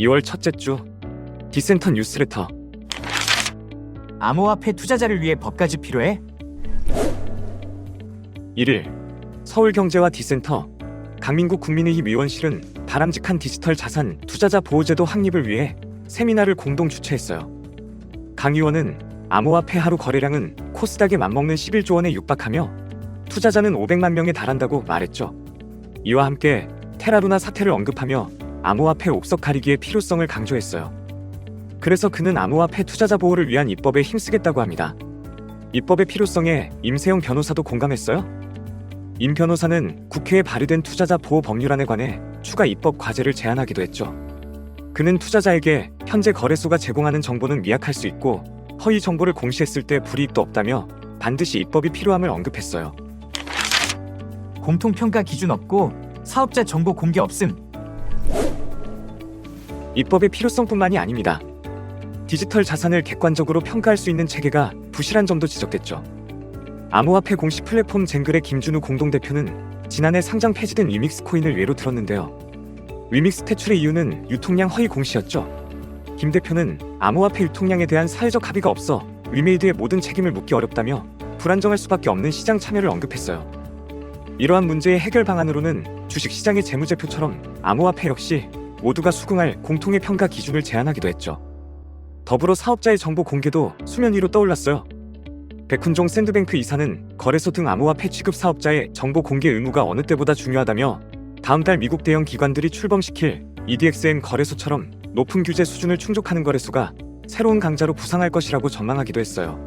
2월 첫째 주 디센터 뉴스레터 암호화폐 투자자를 위해 법까지 필요해? 1일 서울경제와 디센터 강민국 국민의힘 의원실은 바람직한 디지털 자산 투자자 보호제도 확립을 위해 세미나를 공동 주최했어요. 강 의원은 암호화폐 하루 거래량은 코스닥에 맞먹는 11조 원에 육박하며 투자자는 500만 명에 달한다고 말했죠. 이와 함께 테라루나 사태를 언급하며 암호화폐 옥석 가리기의 필요성을 강조했어요. 그래서 그는 암호화폐 투자자 보호를 위한 입법에 힘쓰겠다고 합니다. 입법의 필요성에 임세영 변호사도 공감했어요? 임 변호사는 국회에 발의된 투자자 보호 법률안에 관해 추가 입법 과제를 제안하기도 했죠. 그는 투자자에게 현재 거래소가 제공하는 정보는 미약할 수 있고 허위 정보를 공시했을 때 불이익도 없다며 반드시 입법이 필요함을 언급했어요. 공통평가 기준 없고 사업자 정보 공개 없음. 입법의 필요성뿐만이 아닙니다. 디지털 자산을 객관적으로 평가할 수 있는 체계가 부실한 점도 지적됐죠. 암호화폐 공식 플랫폼 젠글의 김준우 공동대표는 지난해 상장 폐지된 위믹스 코인을 예로 들었는데요. 위믹스 퇴출의 이유는 유통량 허위 공시였죠. 김 대표는 암호화폐 유통량에 대한 사회적 합의가 없어 위메이드의 모든 책임을 묻기 어렵다며 불안정할 수밖에 없는 시장 참여를 언급했어요. 이러한 문제의 해결 방안으로는 주식시장의 재무제표처럼 암호화폐 역시 모두가 수긍할 공통의 평가 기준을 제안하기도 했죠. 더불어 사업자의 정보 공개도 수면 위로 떠올랐어요. 백훈종 샌드뱅크 이사는 거래소 등 암호화폐 취급 사업자의 정보 공개 의무가 어느 때보다 중요하다며 다음 달 미국 대형 기관들이 출범시킬 EDXM 거래소처럼 높은 규제 수준을 충족하는 거래소가 새로운 강자로 부상할 것이라고 전망하기도 했어요.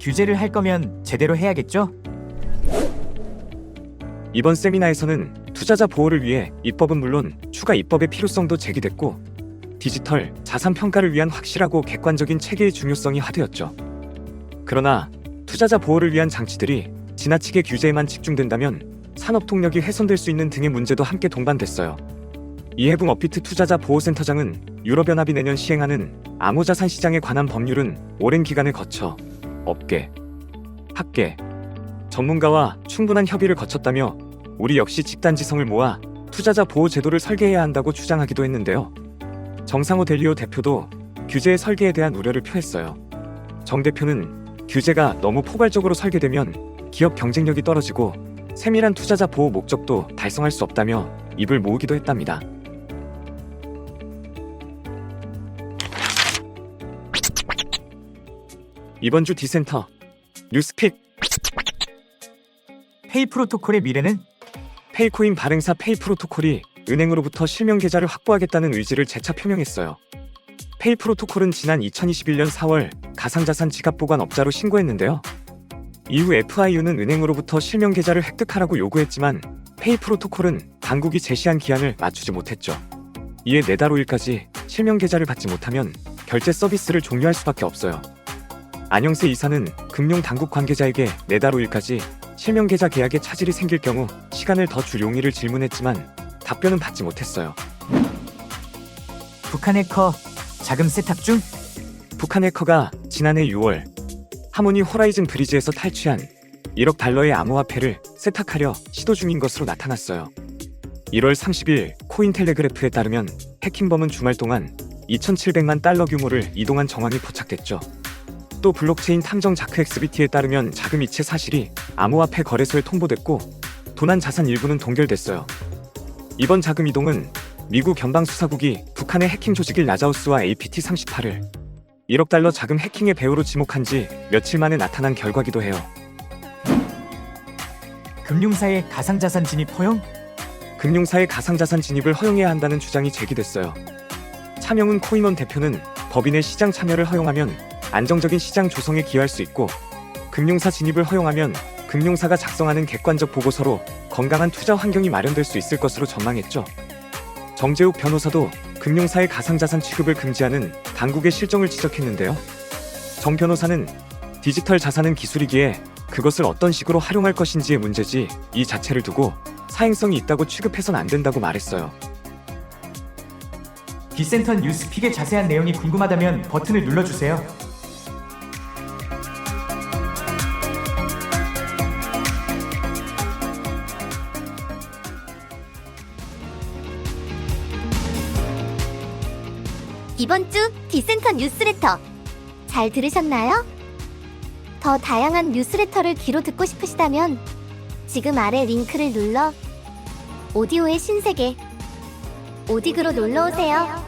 규제를 할 거면 제대로 해야겠죠? 이번 세미나에서는 투자자 보호를 위해 입법은 물론 추가 입법의 필요성도 제기됐고 디지털 자산 평가를 위한 확실하고 객관적인 체계의 중요성이 화두였죠. 그러나 투자자 보호를 위한 장치들이 지나치게 규제에만 집중된다면 산업 동력이 훼손될 수 있는 등의 문제도 함께 동반됐어요. 이해붕 업비트 투자자 보호센터장은 유럽연합이 내년 시행하는 암호자산 시장에 관한 법률은 오랜 기간을 거쳐 업계, 학계, 전문가와 충분한 협의를 거쳤다며 우리 역시 집단지성을 모아 투자자 보호 제도를 설계해야 한다고 주장하기도 했는데요. 정상호 델리오 대표도 규제의 설계에 대한 우려를 표했어요. 정 대표는 규제가 너무 포괄적으로 설계되면 기업 경쟁력이 떨어지고 세밀한 투자자 보호 목적도 달성할 수 없다며 입을 모으기도 했답니다. 이번 주 디센터 뉴스픽 페이 프로토콜의 미래는 페이코인 발행사 페이 프로토콜이 은행으로부터 실명 계좌를 확보하겠다는 의지를 재차 표명했어요. 페이 프로토콜은 지난 2021년 4월 가상자산 지갑 보관 업자로 신고했는데요. 이후 FIU는 은행으로부터 실명 계좌를 획득하라고 요구했지만 페이 프로토콜은 당국이 제시한 기한을 맞추지 못했죠. 이에 내달 5일까지 실명 계좌를 받지 못하면 결제 서비스를 종료할 수밖에 없어요. 안영세 이사는 금융 당국 관계자에게 내달 5일까지 실명 계좌 계약에 차질이 생길 경우 시간을 더 줄 용의를 질문했지만 답변은 받지 못했어요. 북한 해커 자금 세탁 중? 북한 해커가 지난해 6월 하모니 호라이즌 브리지에서 탈취한 1억 달러의 암호화폐를 세탁하려 시도 중인 것으로 나타났어요. 1월 30일 코인텔레그래프에 따르면 해킹범은 주말 동안 2,700만 달러 규모를 이동한 정황이 포착됐죠. 또 블록체인 탐정 자크 엑스비티에 따르면 자금 이체 사실이 암호화폐 거래소에 통보됐고 도난 자산 일부는 동결됐어요. 이번 자금 이동은 미국 연방수사국이 북한의 해킹 조직일 라자우스와 APT-38을 1억 달러 자금 해킹의 배우로 지목한 지 며칠 만에 나타난 결과기도 해요. 금융사의 가상자산 진입 허용? 금융사의 가상자산 진입을 허용해야 한다는 주장이 제기됐어요. 차명훈 코인원 대표는 법인의 시장 참여를 허용하면 안정적인 시장 조성에 기여할 수 있고 금융사 진입을 허용하면 금융사가 작성하는 객관적 보고서로 건강한 투자 환경이 마련될 수 있을 것으로 전망했죠. 정재욱 변호사도 금융사의 가상자산 취급을 금지하는 당국의 실정을 지적했는데요. 정 변호사는 디지털 자산은 기술이기에 그것을 어떤 식으로 활용할 것인지의 문제지 이 자체를 두고 사행성이 있다고 취급해선 안 된다고 말했어요. 디센터 뉴스픽의 자세한 내용이 궁금하다면 버튼을 눌러주세요. 이번 주 디센터 뉴스레터 잘 들으셨나요? 더 다양한 뉴스레터를 귀로 듣고 싶으시다면 지금 아래 링크를 눌러 오디오의 신세계 오디그로 놀러 오세요.